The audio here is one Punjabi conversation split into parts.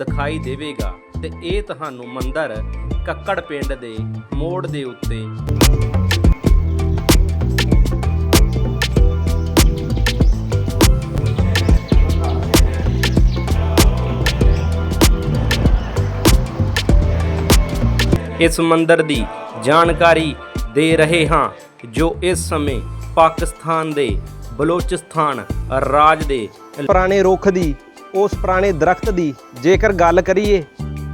ਦਿਖਾਈ ਦੇਵੇਗਾ ਤੇ ਇਹ ਤੁਹਾਨੂੰ ਮੰਦਿਰ ਕੱਕੜ ਪਿੰਡ ਦੇ ਮੋੜ ਦੇ ਉੱਤੇ। ਇਸ ਮੰਦਿਰ ਦੀ ਜਾਣਕਾਰੀ ਦੇ ਰਹੇ ਹਾਂ, ਜੋ ਇਸ ਸਮੇਂ ਪਾਕਿਸਤਾਨ ਦੇ ਬਲੋਚਿਸਤਾਨ ਰਾਜ ਦੇ ਪੁਰਾਣੇ ਰੁੱਖ ਦੀ ਉਸ ਪੁਰਾਣੇ ਦਰਖਤ ਦੀ ਜੇਕਰ ਗੱਲ ਕਰੀਏ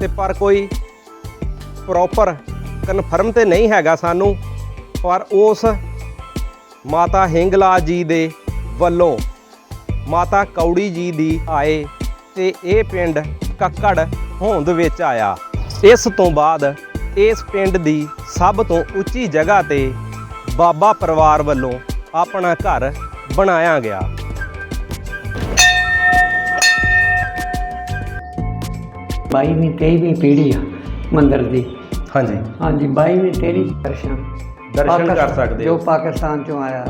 ਤੇ ਪਰ ਕੋਈ ਪ੍ਰੋਪਰ ਕਨਫਰਮ ਤੇ ਨਹੀਂ ਹੈਗਾ ਸਾਨੂੰ, ਪਰ ਉਸ ਮਾਤਾ ਹਿੰਗਲਾ ਜੀ ਦੇ ਵੱਲੋਂ ਮਾਤਾ ਕੌੜੀ ਜੀ ਦੀ ਆਏ ਤੇ ਇਹ ਪਿੰਡ ਕੱਕੜ ਹੋਂਦ ਵਿੱਚ ਆਇਆ। ਇਸ ਤੋਂ ਬਾਅਦ ਇਸ ਪਿੰਡ ਦੀ ਸਭ ਤੋਂ ਉੱਚੀ ਜਗ੍ਹਾ ਤੇ ਬਾਬਾ ਪਰਿਵਾਰ ਵੱਲੋਂ ਆਪਣਾ ਘਰ ਬਣਾਇਆ ਗਿਆ। ਬਾਈਵੀਂ ਤੇਈਵੀਂ ਪੀੜ੍ਹੀ ਆ ਮੰਦਿਰ ਦੀ। ਹਾਂਜੀ। ਹਾਂਜੀ ਬਾਈਵੀਂ ਤੇਰੀ ਦਰਸ਼ਨ। ਦਰਸ਼ਨ ਕਰ ਸਕਦੇ ਜੋ ਹੋ ਪਾਕਿਸਤਾਨ ਚੋਂ ਆਇਆ।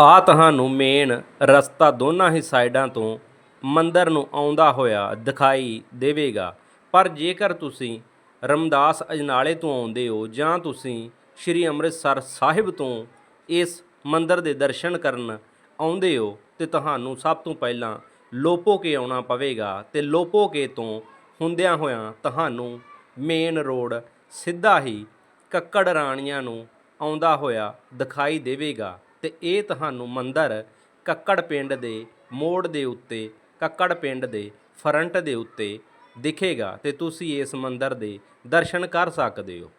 ਆ ਤੁਹਾਨੂੰ ਮੇਨ ਰਸਤਾ ਦੋਨਾਂ ਹੀ ਸਾਈਡਾਂ ਤੋਂ ਮੰਦਿਰ ਨੂੰ ਆਉਂਦਾ ਹੋਇਆ ਦਿਖਾਈ ਦੇਵੇਗਾ। ਪਰ ਜੇਕਰ ਤੁਸੀਂ ਰਮਦਾਸ ਅਜਨਾਲੇ ਤੋਂ ਆਉਂਦੇ ਹੋ ਜਾਂ ਤੁਸੀਂ ਸ਼੍ਰੀ ਅੰਮ੍ਰਿਤਸਰ ਸਾਹਿਬ ਤੋਂ ਇਸ ਮੰਦਿਰ ਦੇ ਦਰਸ਼ਨ ਕਰਨ ਆਉਂਦੇ ਹੋ ਤੇ ਤੁਹਾਨੂੰ ਸਭ ਤੋਂ ਪਹਿਲਾਂ ਲੋਪੋਕੇ ਆਉਣਾ ਪਵੇਗਾ। ਤੇ ਲੋਪੋਕੇ ਤੋਂ ਹੁੰਦਿਆਂ ਹੋਇਆਂ ਤੁਹਾਨੂੰ ਮੇਨ ਰੋਡ ਸਿੱਧਾ ਹੀ ਕੱਕੜ ਰਾਣੀਆਂ ਨੂੰ ਆਉਂਦਾ ਹੋਇਆ ਦਿਖਾਈ ਦੇਵੇਗਾ ਤੇ ਇਹ ਤੁਹਾਨੂੰ ਮੰਦਰ ਕੱਕੜ ਪਿੰਡ ਦੇ ਮੋੜ ਦੇ ਉੱਤੇ, ਕੱਕੜ ਪਿੰਡ ਦੇ ਫਰੰਟ ਦੇ ਉੱਤੇ ਦਿਖੇਗਾ ਤੇ ਤੁਸੀਂ ਇਸ ਮੰਦਰ ਦੇ ਦਰਸ਼ਨ ਕਰ ਸਕਦੇ ਹੋ।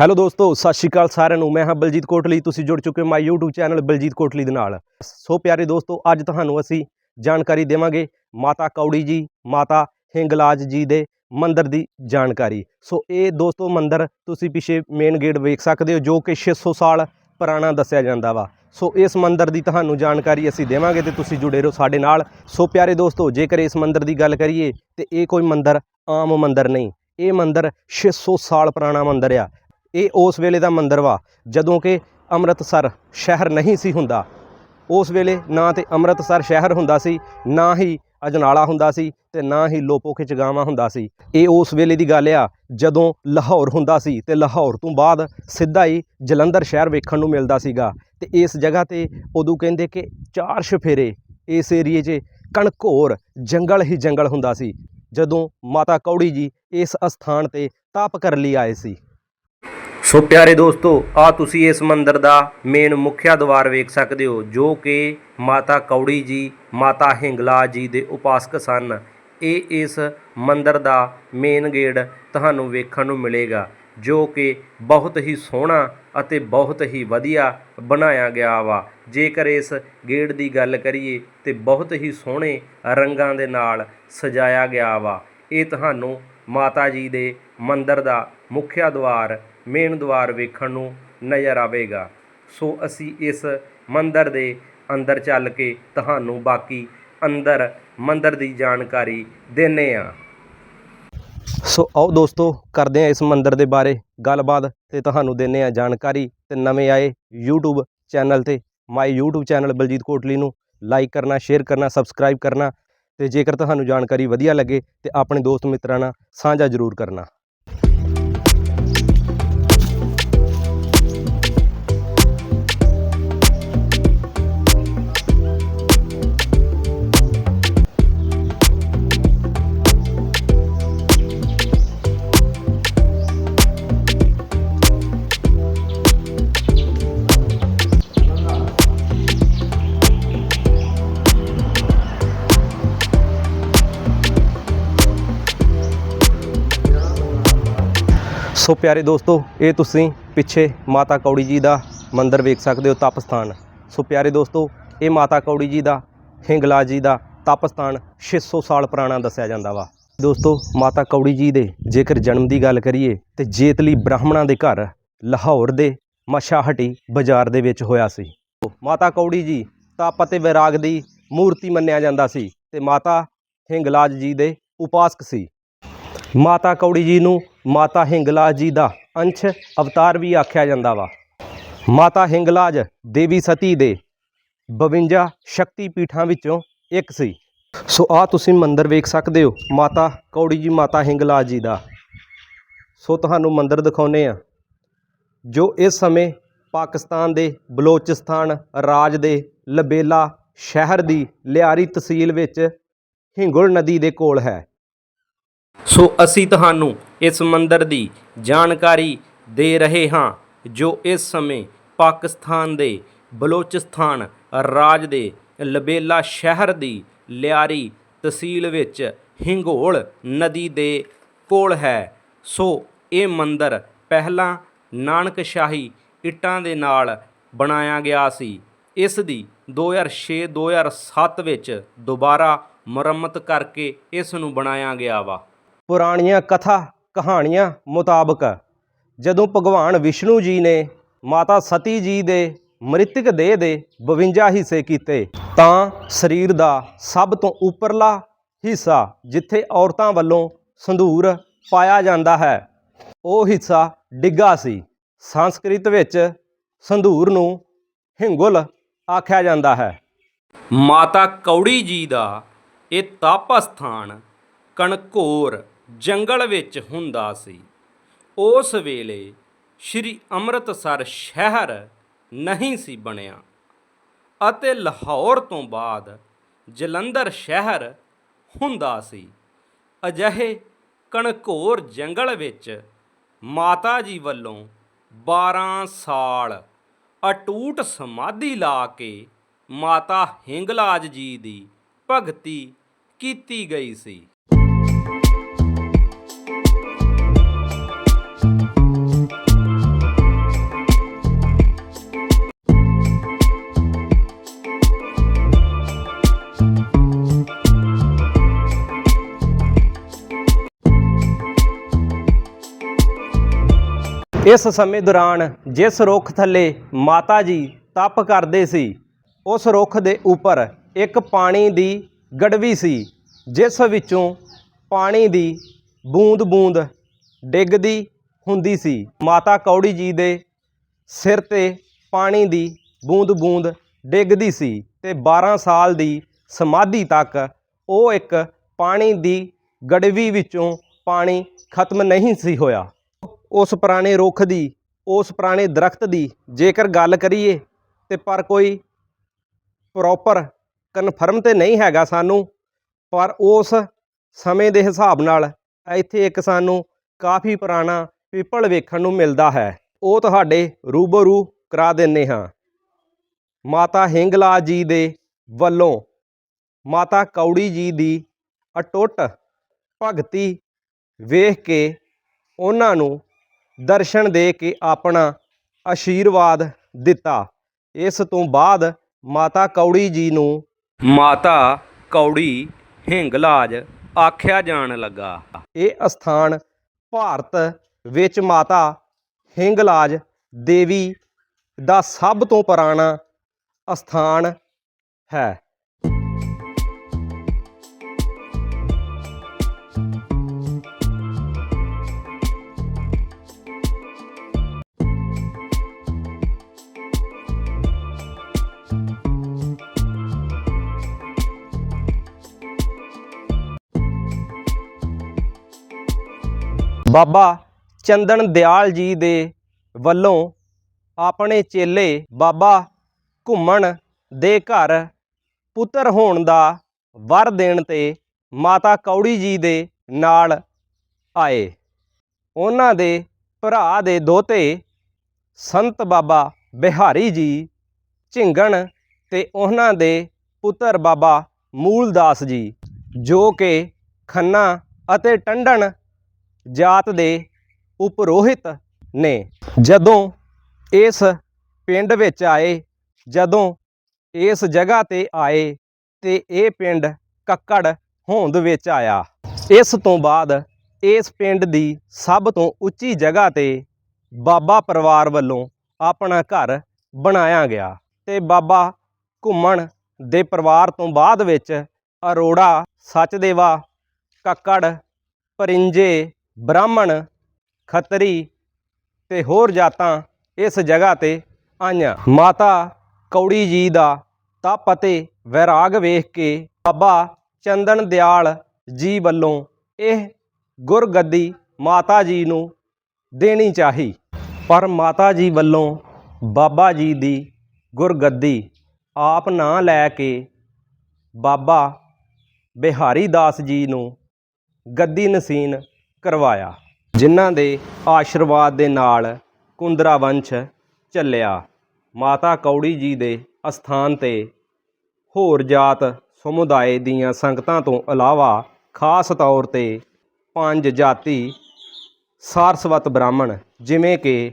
ਹੈਲੋ ਦੋਸਤੋ, ਸਤਿ ਸ਼੍ਰੀ ਅਕਾਲ ਸਾਰਿਆਂ ਨੂੰ। ਮੈਂ ਹਾਂ ਬਲਜੀਤ ਕੋਟਲੀ। ਤੁਸੀਂ ਜੁੜ ਚੁੱਕੇ ਹੋ my YouTube channel Baljit Kotli ਦੇ ਨਾਲ। ਸੋ ਪਿਆਰੇ ਦੋਸਤੋ, ਅੱਜ ਤੁਹਾਨੂੰ ਅਸੀਂ ਜਾਣਕਾਰੀ ਦੇਵਾਂਗੇ। ਮਾਤਾ ਕੌੜੀ ਜੀ, ਮਾਤਾ ਹਿੰਗਲਾਜ ਜੀ ਦੇ ਮੰਦਰ ਦੀ ਜਾਣਕਾਰੀ। ਸੋ ਇਹ ਦੋਸਤੋ ਮੰਦਰ ਤੁਸੀਂ ਪਿੱਛੇ ਮੇਨ ਗੇਟ ਵੇਖ ਸਕਦੇ ਹੋ, ਜੋ ਕਿ 600 ਸਾਲ ਪੁਰਾਣਾ ਦੱਸਿਆ ਜਾਂਦਾ ਵਾ। ਸੋ ਇਸ ਮੰਦਰ ਦੀ ਤੁਹਾਨੂੰ ਜਾਣਕਾਰੀ ਅਸੀਂ ਦੇਵਾਂਗੇ ਤੇ ਤੁਸੀਂ ਜੁੜੇ ਰਹੋ ਸਾਡੇ ਨਾਲ। ਸੋ ਪਿਆਰੇ ਦੋਸਤੋ, ਜੇਕਰ ਇਸ ਮੰਦਰ ਦੀ ਗੱਲ ਕਰੀਏ, ਤੇ ਇਹ ਕੋਈ ਮੰਦਰ ਆਮ ਮੰਦਰ ਨਹੀਂ। ਇਹ ਮੰਦਿਰ 600 ਸਾਲ ਪੁਰਾਣਾ ਮੰਦਰ ਆ। ਇਹ ਉਸ ਵੇਲੇ ਦਾ ਮੰਦਰ ਵਾ, ਜਦੋਂ ਕਿ ਅੰਮ੍ਰਿਤਸਰ ਸ਼ਹਿਰ ਨਹੀਂ ਸੀ ਹੁੰਦਾ। ਉਸ ਵੇਲੇ ਨਾ ਤੇ ਅੰਮ੍ਰਿਤਸਰ ਸ਼ਹਿਰ ਹੁੰਦਾ ਸੀ, ਨਾ ਹੀ ਅਜਨਾਲਾ ਹੁੰਦਾ ਸੀ ਤੇ ਨਾ ਹੀ ਲੋਪੋ ਖਿਚਗਾਵਾਂ ਹੁੰਦਾ ਸੀ। ਇਹ ਉਸ ਵੇਲੇ ਦੀ ਗੱਲ ਆ, ਜਦੋਂ ਲਾਹੌਰ ਹੁੰਦਾ ਸੀ ਤੇ ਲਾਹੌਰ ਤੋਂ ਬਾਅਦ ਸਿੱਧਾ ਹੀ ਜਲੰਧਰ ਸ਼ਹਿਰ ਵੇਖਣ ਨੂੰ ਮਿਲਦਾ ਸੀਗਾ ਤੇ ਇਸ ਜਗ੍ਹਾ ਤੇ ਉਦੋਂ ਕਹਿੰਦੇ ਕਿ ਚਾਰ ਸ਼ਫੇਰੇ, ਇਸ ਏਰੀਏ 'ਚ ਕਣਕੋਰ ਜੰਗਲ ਹੀ ਜੰਗਲ ਹੁੰਦਾ ਸੀ। ਜਦੋਂ ਮਾਤਾ ਕੌੜੀ ਜੀ ਇਸ ਅਸਥਾਨ ਤੇ ਤਪ ਕਰਨ ਲਈ ਆਏ ਸੀ। ਸੋ ਪਿਆਰੇ ਦੋਸਤੋ, ਆ ਤੁਸੀਂ ਇਸ ਮੰਦਿਰ ਦਾ ਮੇਨ ਮੁੱਖਿਆ ਦਵਾਰ ਵੇਖ ਸਕਦੇ ਹੋ, ਜੋ ਕਿ ਮਾਤਾ ਕੌੜੀ ਜੀ, ਮਾਤਾ ਹਿੰਗਲਾ ਜੀ ਦੇ ਉਪਾਸਕ ਸਨ। ਇਹ ਇਸ ਮੰਦਿਰ ਦਾ ਮੇਨ ਗੇਟ ਤੁਹਾਨੂੰ ਵੇਖਣ ਨੂੰ ਮਿਲੇਗਾ, ਜੋ ਕਿ ਬਹੁਤ ਹੀ ਸੋਹਣਾ ਅਤੇ ਬਹੁਤ ਹੀ ਵਧੀਆ ਬਣਾਇਆ ਗਿਆ ਵਾ। ਜੇਕਰ ਇਸ ਗੇਟ ਦੀ ਗੱਲ ਕਰੀਏ, ਤੇ ਬਹੁਤ ਹੀ ਸੋਹਣੇ ਰੰਗਾਂ ਦੇ ਨਾਲ ਸਜਾਇਆ ਗਿਆ ਵਾ। ਇਹ ਤੁਹਾਨੂੰ ਮਾਤਾ ਜੀ ਦੇ ਮੰਦਿਰ ਦਾ ਮੁੱਖਿਆ ਦਵਾਰ ਮੇਨ ਦੁਆਰ ਵੇਖਣ ਨੂੰ ਨਜ਼ਰ ਆਵੇਗਾ। ਸੋ ਅਸੀਂ ਇਸ ਮੰਦਰ ਦੇ ਅੰਦਰ ਚੱਲ ਕੇ ਤੁਹਾਨੂੰ ਬਾਕੀ ਅੰਦਰ ਮੰਦਰ ਦੀ ਜਾਣਕਾਰੀ ਦਿੰਨੇ ਆ। ਸੋ ਆਓ ਦੋਸਤੋ, ਕਰਦੇ ਹਾਂ ਇਸ ਮੰਦਰ ਦੇ ਬਾਰੇ ਗੱਲਬਾਤ ਤੇ ਤੁਹਾਨੂੰ ਦਿੰਨੇ ਆ ਜਾਣਕਾਰੀ। ਤੇ ਨਵੇਂ ਆਏ YouTube ਚੈਨਲ ਤੇ my YouTube channel Baljit Kotli ਨੂੰ ਲਾਈਕ ਕਰਨਾ ਸ਼ੇਅਰ ਕਰਨਾ ਸਬਸਕ੍ਰਾਈਬ ਕਰਨਾ ਤੇ ਜੇਕਰ ਤੁਹਾਨੂੰ ਜਾਣਕਾਰੀ ਵਧੀਆ ਲੱਗੇ ਤੇ ਆਪਣੇ ਦੋਸਤ ਮਿੱਤਰਾਂ ਨਾਲ ਸਾਂਝਾ ਜ਼ਰੂਰ ਕਰਨਾ। ਸੋ ਪਿਆਰੇ ਦੋਸਤੋ, ਇਹ ਤੁਸੀਂ ਪਿੱਛੇ ਮਾਤਾ ਕੌੜੀ ਜੀ ਦਾ ਮੰਦਿਰ ਵੇਖ ਸਕਦੇ ਹੋ ਤਪ ਸਥਾਨ। ਸੋ ਪਿਆਰੇ ਦੋਸਤੋ, ਇਹ ਮਾਤਾ ਕੌੜੀ ਜੀ ਦਾ, ਹਿੰਗਲਾ ਜੀ ਦਾ ਤਪ ਸਥਾਨ 600 ਸਾਲ ਪੁਰਾਣਾ ਦੱਸਿਆ ਜਾਂਦਾ ਵਾ। ਦੋਸਤੋ, ਮਾਤਾ ਕੌੜੀ ਜੀ ਦੇ ਜੇਕਰ ਜਨਮ ਦੀ ਗੱਲ ਕਰੀਏ, ਤੇ ਜੇਤਲੀ ਬ੍ਰਾਹਮਣਾਂ ਦੇ ਘਰ ਲਾਹੌਰ ਦੇ ਮਸ਼ਾਹਟੀ ਬਾਜ਼ਾਰ ਦੇ ਵਿੱਚ ਹੋਇਆ ਸੀ। ਮਾਤਾ ਕੌੜੀ ਜੀ ਤਪ ਅਤੇ ਵਿਰਾਗ ਦੀ ਮੂਰਤੀ ਮੰਨਿਆ ਜਾਂਦਾ ਸੀ ਤੇ ਮਾਤਾ ਹਿੰਗਲਾਜ ਜੀ ਦੇ ਉਪਾਸਕ ਸੀ। ਮਾਤਾ ਕੌੜੀ ਜੀ ਨੂੰ ਮਾਤਾ ਹਿੰਗਲਾਜ ਜੀ ਦਾ ਅੰਸ਼ ਅਵਤਾਰ ਵੀ ਆਖਿਆ ਜਾਂਦਾ ਵਾ। ਮਾਤਾ ਹਿੰਗਲਾਜ ਦੇਵੀ ਸਤੀ ਦੇ 52 ਸ਼ਕਤੀ ਪੀਠਾਂ ਵਿੱਚੋਂ ਇੱਕ ਸੀ। ਸੋ ਆ ਤੁਸੀਂ ਮੰਦਿਰ ਵੇਖ ਸਕਦੇ ਹੋ, ਮਾਤਾ ਕੌੜੀ ਜੀ, ਮਾਤਾ ਹਿੰਗਲਾਜ ਜੀ ਦਾ। ਸੋ ਤੁਹਾਨੂੰ ਮੰਦਿਰ ਦਿਖਾਉਨੇ ਆ ਜੋ ਇਸ ਸਮੇਂ ਪਾਕਿਸਤਾਨ ਦੇ ਬਲੋਚਿਸਤਾਨ ਰਾਜ ਦੇ ਲਬੇਲਾ ਸ਼ਹਿਰ ਦੀ ਲਿਆਰੀ ਤਹਿਸੀਲ ਵਿੱਚ ਹਿੰਗੁਲ ਨਦੀ ਦੇ ਕੋਲ ਹੈ। ਸੋ ਅਸੀਂ ਤੁਹਾਨੂੰ ਇਸ ਮੰਦਰ ਦੀ ਜਾਣਕਾਰੀ ਦੇ ਰਹੇ ਹਾਂ, ਜੋ ਇਸ ਸਮੇਂ ਪਾਕਿਸਤਾਨ ਦੇ ਬਲੋਚਿਸਤਾਨ ਰਾਜ ਦੇ ਲਬੇਲਾ ਸ਼ਹਿਰ ਦੀ ਲਿਆਰੀ ਤਹਿਸੀਲ ਵਿੱਚ ਹਿੰਗੋਲ ਨਦੀ ਦੇ ਕੋਲ ਹੈ। ਸੋ ਇਹ ਮੰਦਰ ਪਹਿਲਾਂ ਨਾਨਕਸ਼ਾਹੀ ਇੱਟਾਂ ਦੇ ਨਾਲ ਬਣਾਇਆ ਗਿਆ ਸੀ। ਇਸ ਦੀ 2006-2007 ਵਿੱਚ ਦੁਬਾਰਾ ਮੁਰੰਮਤ ਕਰਕੇ ਇਸ ਨੂੰ ਬਣਾਇਆ ਗਿਆ ਵਾ। ਪੁਰਾਣੀਆਂ ਕਥਾ ਕਹਾਣੀਆਂ ਮੁਤਾਬਕ ਜਦੋਂ ਭਗਵਾਨ ਵਿਸ਼ਨੂੰ ਜੀ ਨੇ ਮਾਤਾ ਸਤੀ ਜੀ ਦੇ ਮ੍ਰਿਤਕ ਦੇਹ ਦੇ 52 ਹਿੱਸੇ ਕੀਤੇ ਤਾਂ ਸਰੀਰ ਦਾ ਸਭ ਤੋਂ ਉੱਪਰਲਾ ਹਿੱਸਾ ਜਿੱਥੇ ਔਰਤਾਂ ਵੱਲੋਂ ਸੰਧੂਰ ਪਾਇਆ ਜਾਂਦਾ ਹੈ, ਉਹ ਹਿੱਸਾ ਡਿੱਗਾ ਸੀ। ਸੰਸਕ੍ਰਿਤ ਵਿੱਚ ਸੰਧੂਰ ਨੂੰ ਹਿੰਗੁਲ ਆਖਿਆ ਜਾਂਦਾ ਹੈ। ਮਾਤਾ ਕੌੜੀ ਜੀ ਦਾ ਇਹ ਤਪ ਸਥਾਨ ਕਣਕੋਰ ਜੰਗਲ ਵਿੱਚ ਹੁੰਦਾ ਸੀ। ਉਸ ਵੇਲੇ ਸ਼੍ਰੀ ਅੰਮ੍ਰਿਤਸਰ ਸ਼ਹਿਰ ਨਹੀਂ ਸੀ ਬਣਿਆ ਅਤੇ ਲਾਹੌਰ ਤੋਂ ਬਾਅਦ ਜਲੰਧਰ ਸ਼ਹਿਰ ਹੁੰਦਾ ਸੀ। ਅਜਿਹੇ ਕਣਕੋਰ ਜੰਗਲ ਵਿੱਚ ਮਾਤਾ ਜੀ ਵੱਲੋਂ 12 ਸਾਲ ਅਟੂਟ ਸਮਾਧੀ ਲਾ ਕੇ ਮਾਤਾ ਹਿੰਗਲਾਜ ਜੀ ਦੀ ਭਗਤੀ ਕੀਤੀ ਗਈ ਸੀ। ਇਸ ਸਮੇਂ ਦੌਰਾਨ ਜਿਸ ਰੁੱਖ ਥੱਲੇ ਮਾਤਾ ਜੀ ਤਪ ਕਰਦੇ ਸੀ, ਉਸ ਰੁੱਖ ਦੇ ਉੱਪਰ ਇੱਕ ਪਾਣੀ ਦੀ ਗੜਵੀ ਸੀ, ਜਿਸ ਵਿੱਚੋਂ ਪਾਣੀ ਦੀ ਬੂੰਦ-ਬੂੰਦ ਡਿੱਗਦੀ ਹੁੰਦੀ ਸੀ। ਮਾਤਾ ਕੌੜੀ ਜੀ ਦੇ ਸਿਰ ਤੇ ਪਾਣੀ ਦੀ ਬੂੰਦ-ਬੂੰਦ ਡਿੱਗਦੀ ਸੀ ਤੇ 12 ਸਾਲ ਦੀ ਸਮਾਧੀ ਤੱਕ ਉਹ ਇੱਕ ਪਾਣੀ ਦੀ ਗੜਵੀ ਵਿੱਚੋਂ ਪਾਣੀ ਖਤਮ ਨਹੀਂ ਸੀ ਹੋਇਆ। ਉਸ ਪੁਰਾਣੇ ਰੁੱਖ ਦੀ, ਉਸ ਪੁਰਾਣੇ ਦਰਖਤ ਦੀ ਜੇਕਰ ਗੱਲ ਕਰੀਏ ਤੇ ਪਰ ਕੋਈ ਪ੍ਰੋਪਰ ਕਨਫਰਮ ਤੇ ਨਹੀਂ ਹੈਗਾ ਸਾਨੂੰ, ਪਰ ਉਸ ਸਮੇਂ ਦੇ ਹਿਸਾਬ ਨਾਲ ਇੱਥੇ ਇੱਕ ਸਾਨੂੰ ਕਾਫੀ ਪੁਰਾਣਾ ਪੀਪਲ ਵੇਖਣ ਨੂੰ ਮਿਲਦਾ ਹੈ। ਉਹ ਤੁਹਾਡੇ ਰੂਬਰੂ ਕਰਾ ਦਿੰਨੇ ਹਾਂ। ਮਾਤਾ ਹਿੰਗਲਾ ਜੀ ਦੇ ਵੱਲੋਂ ਮਾਤਾ ਕੌੜੀ ਜੀ ਦੀ ਅਟੁੱਟ ਭਗਤੀ ਵੇਖ ਕੇ ਉਹਨਾਂ ਨੂੰ ਦਰਸ਼ਨ ਦੇ ਕੇ ਆਪਣਾ ਆਸ਼ੀਰਵਾਦ ਦਿੱਤਾ। ਇਸ ਤੋਂ ਬਾਅਦ ਮਾਤਾ ਕੌੜੀ ਜੀ ਨੂੰ ਮਾਤਾ ਕੌੜੀ ਹਿੰਗਲਾਜ ਆਖਿਆ ਜਾਣ ਲੱਗਾ। ਇਹ ਅਸਥਾਨ ਭਾਰਤ ਵਿੱਚ ਮਾਤਾ ਹਿੰਗਲਾਜ ਦੇਵੀ ਦਾ ਸਭ ਤੋਂ ਪੁਰਾਣਾ ਅਸਥਾਨ ਹੈ। ਬਾਬਾ ਚੰਦਨ ਦਿਆਲ ਜੀ ਦੇ ਵੱਲੋਂ ਆਪਣੇ ਚੇਲੇ ਬਾਬਾ ਘੁੰਮਣ ਦੇ ਘਰ ਪੁੱਤਰ ਹੋਣ ਦਾ ਵਰ ਦੇਣ ਤੇ ਮਾਤਾ ਕੌੜੀ ਜੀ ਦੇ ਨਾਲ ਆਏ। ਉਹਨਾਂ ਦੇ ਭਰਾ ਦੇ ਦੋਤੇ ਸੰਤ ਬਾਬਾ ਬਿਹਾਰੀ ਜੀ ਝਿੰਗਣ ਤੇ ਉਹਨਾਂ ਦੇ ਪੁੱਤਰ ਬਾਬਾ ਮੂਲਦਾਸ ਜੀ, ਜੋ ਕਿ ਖੰਨਾ ਅਤੇ ਟੰਡਣ ਜਾਤ ਦੇ ਉਪਰੋਹਿਤ ਨੇ। ਜਦੋਂ ਇਸ ਪਿੰਡ ਵਿੱਚ ਆਏ, ਜਦੋਂ ਇਸ ਜਗ੍ਹਾ ਤੇ ਆਏ, ਤੇ ਇਹ ਪਿੰਡ ਕੱਕੜ ਹੋਂਦ ਵਿੱਚ ਆਇਆ। ਇਸ ਤੋਂ ਬਾਅਦ ਇਸ ਪਿੰਡ ਦੀ ਸਭ ਤੋਂ ਉੱਚੀ ਜਗ੍ਹਾ ਤੇ ਬਾਬਾ ਪਰਿਵਾਰ ਵੱਲੋਂ ਆਪਣਾ ਘਰ ਬਣਾਇਆ ਗਿਆ ਤੇ ਬਾਬਾ ਘੁੰਮਣ ਦੇ ਪਰਿਵਾਰ ਤੋਂ ਬਾਅਦ ਵਿੱਚ ਅਰੋੜਾ, ਸਚਦੇਵਾ, ਕੱਕੜ, ਪਰਿੰਜੇ ਬ੍ਰਾਹਮਣ, ਖੱਤਰੀ ਤੇ ਹੋਰ ਜਾਤਾਂ ਇਸ ਜਗ੍ਹਾ ਤੇ ਆਈਆਂ। ਮਾਤਾ ਕੌੜੀ ਜੀ ਦਾ ਤਪ ਅਤੇ ਵੈਰਾਗ ਵੇਖ ਕੇ ਬਾਬਾ ਚੰਦਨ ਦਿਆਲ ਜੀ ਵੱਲੋਂ ਇਹ ਗੁਰਗੱਦੀ ਮਾਤਾ ਜੀ ਨੂੰ ਦੇਣੀ ਚਾਹੀ। ਪਰ ਮਾਤਾ ਜੀ ਵੱਲੋਂ ਬਾਬਾ ਜੀ ਦੀ ਗੁਰਗੱਦੀ ਆਪ ਨਾ ਲੈ ਕੇ ਬਾਬਾ ਬਿਹਾਰੀ ਦਾਸ ਜੀ ਨੂੰ ਗੱਦੀ ਨਸੀਨ ਕਰਵਾਇਆ। ਜਿਨ੍ਹਾਂ ਦੇ ਆਸ਼ੀਰਵਾਦ ਦੇ ਨਾਲ ਕੁੰਦਰਾ ਵੰਸ਼ ਚੱਲਿਆ। ਮਾਤਾ ਕੌੜੀ ਜੀ ਦੇ ਅਸਥਾਨ ਤੇ ਹੋਰ ਜਾਤ ਸਮੁਦਾਇ ਦੀਆਂ ਸੰਗਤਾਂ ਤੋਂ ਇਲਾਵਾ ਖਾਸ ਤੌਰ ਤੇ ਪੰਜ ਜਾਤੀ ਸਾਰਸਵਤ ਬ੍ਰਾਹਮਣ, ਜਿਵੇਂ ਕਿ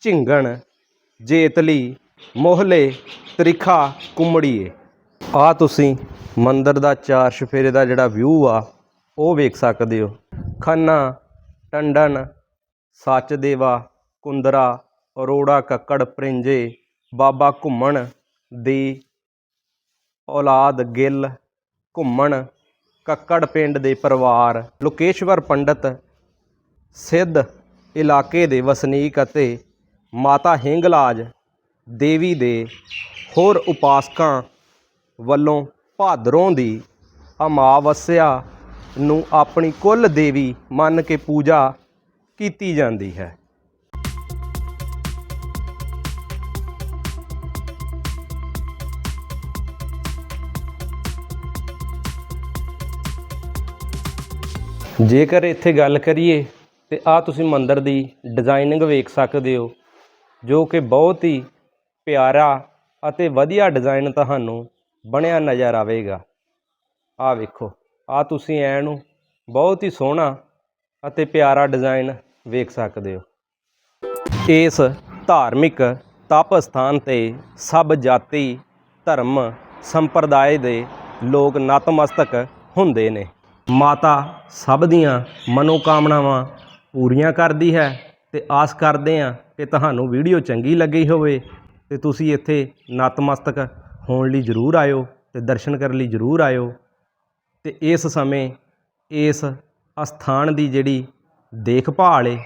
ਝਿੰਗਣ, ਜੇਤਲੀ, ਮੋਹਲੇ, ਤ੍ਰਿਖਾ, ਕੁੰਮੜੀਏ। ਆ ਤੁਸੀਂ ਮੰਦਰ ਦਾ ਚਾਰ ਚੁਫੇਰੇ ਦਾ ਜਿਹੜਾ ਵਿਊ ਆ, ਉਹ ਵੇਖ ਸਕਦੇ ਹੋ। ਖੰਨਾ, ਟੰਡਨ, ਸੱਚਦੇਵਾ, ਕੁੰਦਰਾ, ਅਰੋੜਾ, ਕੱਕੜ, ਪ੍ਰਿੰਜੇ, ਬਾਬਾ ਘੁੰਮਣ ਦੀ ਔਲਾਦ, ਗਿੱਲ, ਘੁੰਮਣ, ਕੱਕੜ ਪਿੰਡ ਦੇ ਪਰਿਵਾਰ, ਲੋਕੇਸ਼ਵਰ ਪੰਡਤ, ਸਿੱਧ ਇਲਾਕੇ ਦੇ ਵਸਨੀਕ ਅਤੇ ਮਾਤਾ ਹਿੰਗਲਾਜ ਦੇਵੀ ਦੇ ਹੋਰ ਉਪਾਸਕਾਂ ਵੱਲੋਂ ਭਾਦਰੋਂ ਦੀ ਅਮਾਵਸਿਆ ਨੂੰ ਆਪਣੀ ਕੁੱਲ ਦੇਵੀ ਮੰਨ ਕੇ ਪੂਜਾ ਕੀਤੀ ਜਾਂਦੀ ਹੈ। ਜੇਕਰ ਇੱਥੇ ਗੱਲ ਕਰੀਏ ਤੇ ਆ ਤੁਸੀਂ ਮੰਦਰ ਦੀ ਡਿਜ਼ਾਈਨਿੰਗ ਵੇਖ ਸਕਦੇ ਹੋ, ਜੋ ਕਿ ਬਹੁਤ ਹੀ ਪਿਆਰਾ ਅਤੇ ਵਧੀਆ ਡਿਜ਼ਾਈਨ ਤੁਹਾਨੂੰ ਬਣਿਆ ਨਜ਼ਰ ਆਵੇਗਾ। ਆ ਵੇਖੋ। ਆ ਤੁਸੀਂ ਐ ਨੂੰ ਬਹੁਤ ਹੀ ਸੋਹਣਾ ਅਤੇ ਪਿਆਰਾ ਡਿਜ਼ਾਈਨ ਵੇਖ ਸਕਦੇ ਹੋ। ਇਸ ਧਾਰਮਿਕ ਤਪ ਸਥਾਨ ਤੇ ਸਭ ਜਾਤੀ, ਧਰਮ, ਸੰਪਰਦਾਇ ਦੇ ਲੋਕ ਨਤਮਸਤਕ ਹੁੰਦੇ ਨੇ। ਮਾਤਾ ਸਭ ਦੀਆਂ ਮਨੋਕਾਮਨਾਵਾਂ ਪੂਰੀਆਂ ਕਰਦੀ ਹੈ ਤੇ ਆਸ ਕਰਦੇ ਹਾਂ ਕਿ ਤੁਹਾਨੂੰ ਵੀਡੀਓ ਚੰਗੀ ਲੱਗੀ ਹੋਵੇ ਤੇ ਤੁਸੀਂ ਇੱਥੇ ਨਤਮਸਤਕ ਹੋਣ ਲਈ ਜ਼ਰੂਰ ਆਇਓ ਤੇ ਦਰਸ਼ਨ ਕਰਨ ਲਈ ਜ਼ਰੂਰ ਆਇਓ। ਤੇ ਇਸ ਸਮੇਂ ਇਸ ਅਸਥਾਨ ਦੀ ਜਿਹੜੀ ਦੇਖਭਾਲ ਏ,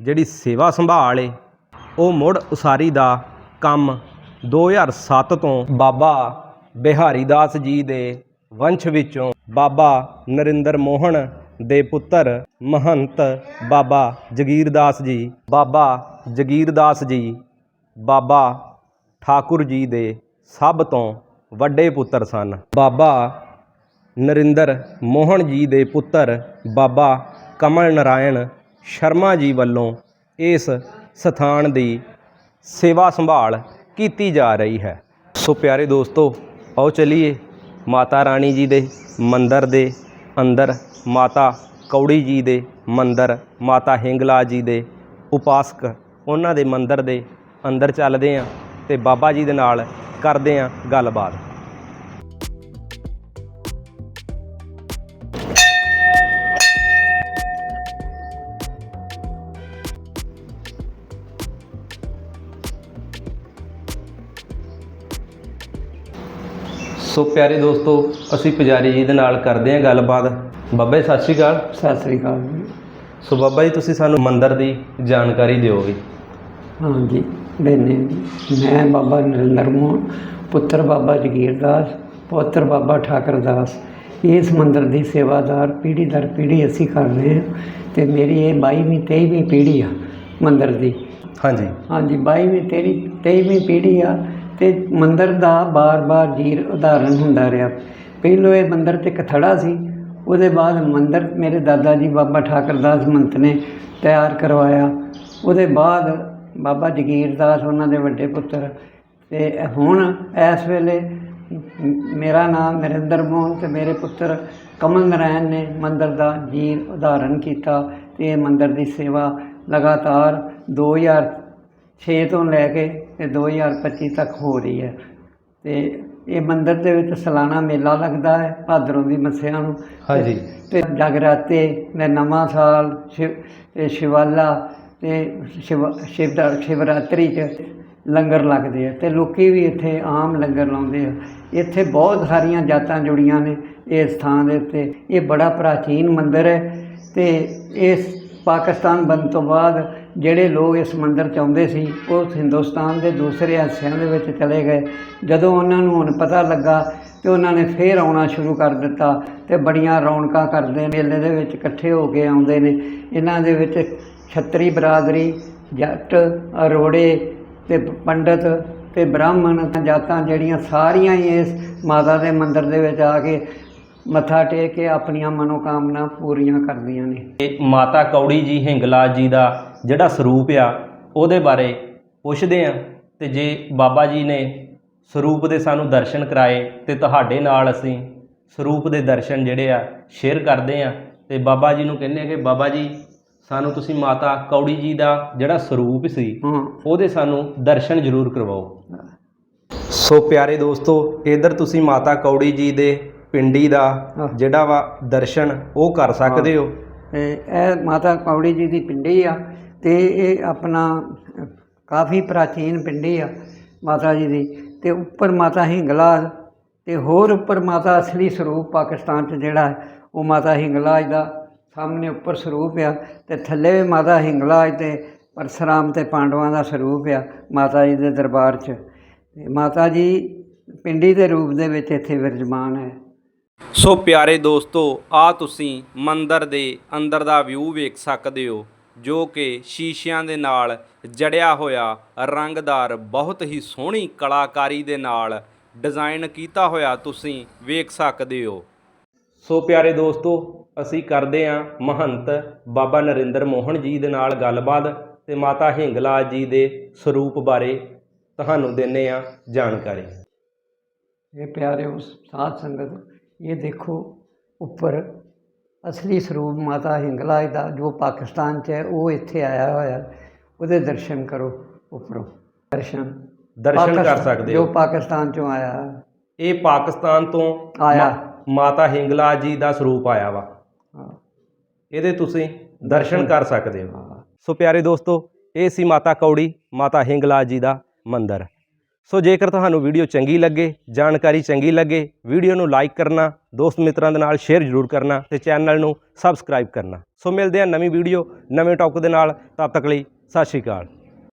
ਜਿਹੜੀ ਸੇਵਾ ਸੰਭਾਲ ਏ, ਉਹ ਮੁੜ ਉਸਾਰੀ ਦਾ ਕੰਮ 2007 ਤੋਂ ਬਾਬਾ ਬਿਹਾਰੀ ਦਾਸ ਜੀ ਦੇ ਵੰਸ਼ ਵਿੱਚੋਂ ਬਾਬਾ ਨਰਿੰਦਰ ਮੋਹਨ ਦੇ ਪੁੱਤਰ ਮਹੰਤ ਬਾਬਾ ਜਗੀਰ ਦਾਸ ਜੀ, ਬਾਬਾ ਜਗੀਰ ਦਾਸ ਜੀ, ਬਾਬਾ ਠਾਕੁਰ ਜੀ ਦੇ ਸਭ ਤੋਂ ਵੱਡੇ ਪੁੱਤਰ ਸਨ। ਬਾਬਾ ਨਰਿੰਦਰ ਮੋਹਨ ਜੀ ਦੇ ਪੁੱਤਰ ਬਾਬਾ ਕਮਲ ਨਾਰਾਇਣ ਸ਼ਰਮਾ ਜੀ ਵੱਲੋਂ ਇਸ ਸਥਾਨ ਦੀ ਸੇਵਾ ਸੰਭਾਲ ਕੀਤੀ ਜਾ ਰਹੀ ਹੈ। ਸੋ ਪਿਆਰੇ ਦੋਸਤੋ, ਆਓ ਚਲੀਏ ਮਾਤਾ ਰਾਣੀ ਜੀ ਦੇ ਮੰਦਰ ਦੇ ਅੰਦਰ, ਮਾਤਾ ਕੌੜੀ ਜੀ ਦੇ ਮੰਦਰ, ਮਾਤਾ ਹਿੰਗਲਾ ਜੀ ਦੇ ਉਪਾਸਕ ਉਹਨਾਂ ਦੇ ਮੰਦਰ ਦੇ ਅੰਦਰ ਚੱਲਦੇ ਆਂ ਤੇ ਬਾਬਾ ਜੀ ਦੇ ਨਾਲ ਕਰਦੇ ਆਂ ਗੱਲਬਾਤ। ਸੋ ਪਿਆਰੇ ਦੋਸਤੋ ਅਸੀਂ ਪੁਜਾਰੀ ਜੀ ਦੇ ਨਾਲ ਕਰਦੇ ਆਂ ਗੱਲਬਾਤ। ਬਾਬਾ ਜੀ ਸਤਿ ਸ਼੍ਰੀ ਅਕਾਲ। ਸਤਿ ਸ੍ਰੀ ਅਕਾਲ ਜੀ। ਸੋ ਬਾਬਾ ਜੀ ਤੁਸੀਂ ਸਾਨੂੰ ਮੰਦਿਰ ਦੀ ਜਾਣਕਾਰੀ ਦਿਓਗੇ ਹਾਂਜੀ ਦੇਨੇ ਜੀ। ਮੈਂ ਬਾਬਾ ਨਰਿੰਦਰ ਮੋਹਨ ਪੁੱਤਰ ਬਾਬਾ ਜਗੀਰ ਦਾਸ ਪੁੱਤਰ ਬਾਬਾ ਠਾਕਰ ਦਾਸ। ਇਸ ਮੰਦਿਰ ਦੀ ਸੇਵਾਦਾਰ ਪੀੜ੍ਹੀ ਦਰ ਪੀੜ੍ਹੀ ਅਸੀਂ ਕਰ ਰਹੇ ਹਾਂ ਤੇ ਮੇਰੀ ਇਹ 22ਵੀਂ 23ਵੀਂ ਪੀੜ੍ਹੀ ਆ ਮੰਦਿਰ ਦੀ। ਹਾਂਜੀ। ਹਾਂਜੀ 22ਵੀਂ ਤੇਰੀ 23ਵੀਂ ਪੀੜ੍ਹੀ ਆ ਅਤੇ ਮੰਦਰ ਦਾ ਬਾਰ-ਬਾਰ ਜੀਰ ਉਦਾਹਰਨ ਹੁੰਦਾ ਰਿਹਾ। ਪਹਿਲੋਂ ਇਹ ਮੰਦਰ ਤੇ ਇੱਕ ਥੜਾ ਸੀ। ਉਹਦੇ ਬਾਅਦ ਮੰਦਰ ਮੇਰੇ ਦਾਦਾ ਜੀ ਬਾਬਾ ਠਾਕਰ ਦਾਸ ਮੰਤ ਨੇ ਤਿਆਰ ਕਰਵਾਇਆ। ਉਹਦੇ ਬਾਅਦ ਬਾਬਾ ਜਗੀਰ ਦਾਸ ਉਹਨਾਂ ਦੇ ਵੱਡੇ ਪੁੱਤਰ ਤੇ ਹੁਣ ਇਸ ਵੇਲੇ ਮੇਰਾ ਨਾਮ ਨਰਿੰਦਰ ਮੋਹਨ ਤੇ ਮੇਰੇ ਪੁੱਤਰ ਕਮਲ ਨਾਰਾਇਣ ਨੇ ਮੰਦਰ ਦਾ ਜੀਰ ਉਦਾਹਰਨ ਕੀਤਾ ਤੇ ਇਹ ਮੰਦਰ ਦੀ ਸੇਵਾ ਲਗਾਤਾਰ 2006 ਤੋਂ ਲੈ ਕੇ ਤੇ 2025 ਤੱਕ ਹੋ ਰਹੀ ਹੈ। ਤੇ ਇਹ ਮੰਦਿਰ ਦੇ ਵਿੱਚ ਸਾਲਾਨਾ ਮੇਲਾ ਲੱਗਦਾ ਹੈ ਭਾਦਰੋਂ ਦੀ ਮੱਸਿਆ ਨੂੰ। ਹਾਂਜੀ। ਤੇ ਜਗਰਾਤੇ ਤੇ ਨਵਾਂ ਸਾਲ ਤੇ ਸ਼ਿਵਾਲਾ ਤੇ ਸ਼ਿਵ ਸ਼ਿਵਰਾਤਰੀ 'ਚ ਲੰਗਰ ਲੱਗਦੇ ਆ। ਤੇ ਲੋਕੀ ਵੀ ਇੱਥੇ ਆਮ ਲੰਗਰ ਲਾਉਂਦੇ ਆ। ਇੱਥੇ ਬਹੁਤ ਸਾਰੀਆਂ ਜਾਤਾਂ ਜੁੜੀਆਂ ਨੇ ਇਸ ਥਾਂ ਦੇ ਉੱਤੇ। ਇਹ ਬੜਾ ਪ੍ਰਾਚੀਨ ਮੰਦਿਰ ਹੈ ਤੇ ਇਸ ਪਾਕਿਸਤਾਨ ਬਣਨ ਤੋਂ ਬਾਅਦ ਜਿਹੜੇ ਲੋਕ ਇਸ ਮੰਦਿਰ 'ਚ ਆਉਂਦੇ ਸੀ, ਉਹ ਹਿੰਦੁਸਤਾਨ ਦੇ ਦੂਸਰੇ ਹਿੱਸਿਆਂ ਦੇ ਵਿੱਚ ਚਲੇ ਗਏ। ਜਦੋਂ ਉਹਨਾਂ ਨੂੰ ਹੁਣ ਪਤਾ ਲੱਗਾ ਤੇ ਉਹਨਾਂ ਨੇ ਫੇਰ ਆਉਣਾ ਸ਼ੁਰੂ ਕਰ ਦਿੱਤਾ ਤੇ ਬੜੀਆਂ ਰੌਣਕਾਂ ਕਰਦੇ ਨੇ, ਮੇਲੇ ਦੇ ਵਿੱਚ ਇਕੱਠੇ ਹੋ ਕੇ ਆਉਂਦੇ ਨੇ। ਇਹਨਾਂ ਦੇ ਵਿੱਚ ਛੱਤਰੀ ਬਰਾਦਰੀ, ਜੱਟ, ਅਰੋੜੇ ਤੇ ਪੰਡਤ ਤੇ ਬ੍ਰਾਹਮਣ ਜਾਤਾਂ ਜਿਹੜੀਆਂ ਸਾਰੀਆਂ ਹੀ ਇਸ ਮਾਤਾ ਦੇ ਮੰਦਿਰ ਦੇ ਵਿੱਚ ਆ ਕੇ ਮੱਥਾ ਟੇਕ ਕੇ ਆਪਣੀਆਂ ਮਨੋਕਾਮਨਾ ਪੂਰੀਆਂ ਕਰਦੀਆਂ ਨੇ। ਇਹ ਮਾਤਾ ਕੌੜੀ ਜੀ, ਹਿੰਗਲਾ ਜੀ ਦਾ ਜਿਹੜਾ ਸਰੂਪ ਆ ਉਹਦੇ ਬਾਰੇ ਪੁੱਛਦੇ ਆ ਤੇ ਜੇ ਬਾਬਾ ਜੀ ਨੇ ਸਰੂਪ ਦੇ ਸਾਨੂੰ ਦਰਸ਼ਨ ਕਰਾਏ ਤੇ ਤੁਹਾਡੇ ਨਾਲ ਅਸੀਂ ਸਰੂਪ ਦੇ ਦਰਸ਼ਨ ਜਿਹੜੇ ਆ ਸ਼ੇਅਰ ਕਰਦੇ ਆ ਤੇ ਬਾਬਾ ਜੀ ਨੂੰ ਕਹਿੰਦੇ ਆ ਕਿ ਬਾਬਾ ਜੀ ਸਾਨੂੰ ਤੁਸੀਂ ਮਾਤਾ ਕੌੜੀ ਜੀ ਦਾ ਜਿਹੜਾ ਸਰੂਪ ਸੀ ਉਹਦੇ ਸਾਨੂੰ ਦਰਸ਼ਨ ਜ਼ਰੂਰ ਕਰਵਾਓ। ਸੋ ਪਿਆਰੇ ਦੋਸਤੋ ਇਧਰ ਤੁਸੀਂ ਮਾਤਾ ਕੌੜੀ ਜੀ ਦੇ ਪਿੰਡੀ ਦਾ। ਜਿਹੜਾ ਵਾ ਦਰਸ਼ਨ ਉਹ ਕਰ ਸਕਦੇ ਹੋ। ਇਹ ਮਾਤਾ ਕੌੜੀ ਜੀ ਦੀ ਪਿੰਡੀ ਆ ਅਤੇ ਇਹ ਆਪਣਾ ਕਾਫੀ ਪ੍ਰਾਚੀਨ ਪਿੰਡੀ ਆ ਮਾਤਾ ਜੀ ਦੀ। ਅਤੇ ਉੱਪਰ ਮਾਤਾ ਹਿੰਗਲਾ ਅਤੇ ਹੋਰ ਉੱਪਰ ਮਾਤਾ ਅਸਲੀ ਸਰੂਪ ਪਾਕਿਸਤਾਨ 'ਚ ਜਿਹੜਾ ਉਹ ਮਾਤਾ ਹਿੰਗਲਾਜ ਦਾ ਸਾਹਮਣੇ ਉੱਪਰ ਸਰੂਪ ਆ ਤੇ ਥੱਲੇ ਵੀ ਮਾਤਾ ਹਿੰਗਲਾਜ ਤੇ ਪਰਸਰਾਮ ਤੇ ਪਾਂਡਵਾਂ ਦਾ ਸਰੂਪ ਆ ਮਾਤਾ ਜੀ ਦੇ ਦਰਬਾਰ 'ਚ। ਤੇ ਮਾਤਾ ਜੀ ਪਿੰਡੀ ਦੇ ਰੂਪ ਦੇ ਵਿੱਚ ਇੱਥੇ ਵਿਰਜਮਾਨ ਹੈ। ਸੋ ਪਿਆਰੇ ਦੋਸਤੋ ਆ ਤੁਸੀਂ ਮੰਦਰ ਦੇ ਅੰਦਰ ਦਾ ਵਿਊ ਵੇਖ ਸਕਦੇ ਹੋ। ਜੋ ਕਿ ਸ਼ੀਸ਼ਿਆਂ ਦੇ ਨਾਲ ਜੜਿਆ ਹੋਇਆ ਰੰਗਦਾਰ ਬਹੁਤ ਹੀ ਸੋਹਣੀ ਕਲਾਕਾਰੀ ਦੇ ਨਾਲ ਡਿਜ਼ਾਈਨ ਕੀਤਾ ਹੋਇਆ ਤੁਸੀਂ ਵੇਖ ਸਕਦੇ ਹੋ। ਸੋ ਪਿਆਰੇ ਦੋਸਤੋ ਅਸੀਂ ਕਰਦੇ ਹਾਂ ਮਹੰਤ ਬਾਬਾ ਨਰਿੰਦਰ ਮੋਹਨ ਜੀ ਦੇ ਨਾਲ ਗੱਲਬਾਤ ਤੇ ਮਾਤਾ ਹਿੰਗਲਾ ਜੀ ਦੇ ਸਰੂਪ ਬਾਰੇ ਤੁਹਾਨੂੰ ਦਿੰਨੇ ਆ ਜਾਣਕਾਰੀ। ਇਹ ਪਿਆਰਿਓ ਸਾਧ ਸੰਗਤ ਇਹ ਦੇਖੋ ਉੱਪਰ ਅਸਲੀ ਸਰੂਪ ਮਾਤਾ ਹਿੰਗਲਾਜ ਦਾ ਜੋ ਪਾਕਿਸਤਾਨ 'ਚ ਹੈ ਉਹ ਇੱਥੇ ਆਇਆ ਹੋਇਆ। ਉਹਦੇ ਦਰਸ਼ਨ ਕਰੋ ਉੱਪਰੋਂ ਦਰਸ਼ਨ ਦਰਸ਼ਨ ਕਰ ਸਕਦੇ ਜੋ ਹੋ ਪਾਕਿਸਤਾਨ 'ਚੋਂ ਆਇਆ। ਇਹ ਪਾਕਿਸਤਾਨ ਤੋਂ ਆਇਆ। ਮਾਤਾ ਹਿੰਗਲਾ ਜੀ ਦਾ ਸਰੂਪ ਆਇਆ ਵਾ ਇਹਦੇ ਤੁਸੀਂ ਦਰਸ਼ਨ ਕਰ ਸਕਦੇ ਹੋ ਹਾਂ। ਸੋ ਪਿਆਰੇ ਦੋਸਤੋ ਇਹ ਸੀ ਮਾਤਾ ਕੌੜੀ ਮਾਤਾ ਹਿੰਗਲਾ ਜੀ ਦਾ ਮੰਦਿਰ ਸੋ ਜੇਕਰ ਤੁਹਾਨੂੰ ਵੀਡੀਓ ਚੰਗੀ ਲੱਗੇ, ਜਾਣਕਾਰੀ ਚੰਗੀ ਲੱਗੇ, ਵੀਡੀਓ ਨੂੰ ਲਾਈਕ ਕਰਨਾ, ਦੋਸਤ ਮਿੱਤਰਾਂ ਦੇ ਨਾਲ ਸ਼ੇਅਰ ਜ਼ਰੂਰ ਕਰਨਾ ਤੇ ਚੈਨਲ ਨੂੰ ਸਬਸਕ੍ਰਾਈਬ ਕਰਨਾ। ਸੋ ਮਿਲਦੇ ਹਾਂ ਨਵੀਂ ਵੀਡੀਓ, ਨਵੇਂ ਟੌਪਿਕ ਦੇ ਨਾਲ, ਤਦ ਤੱਕ ਲਈ ਸਤਿ ਸ਼੍ਰੀ ਅਕਾਲ।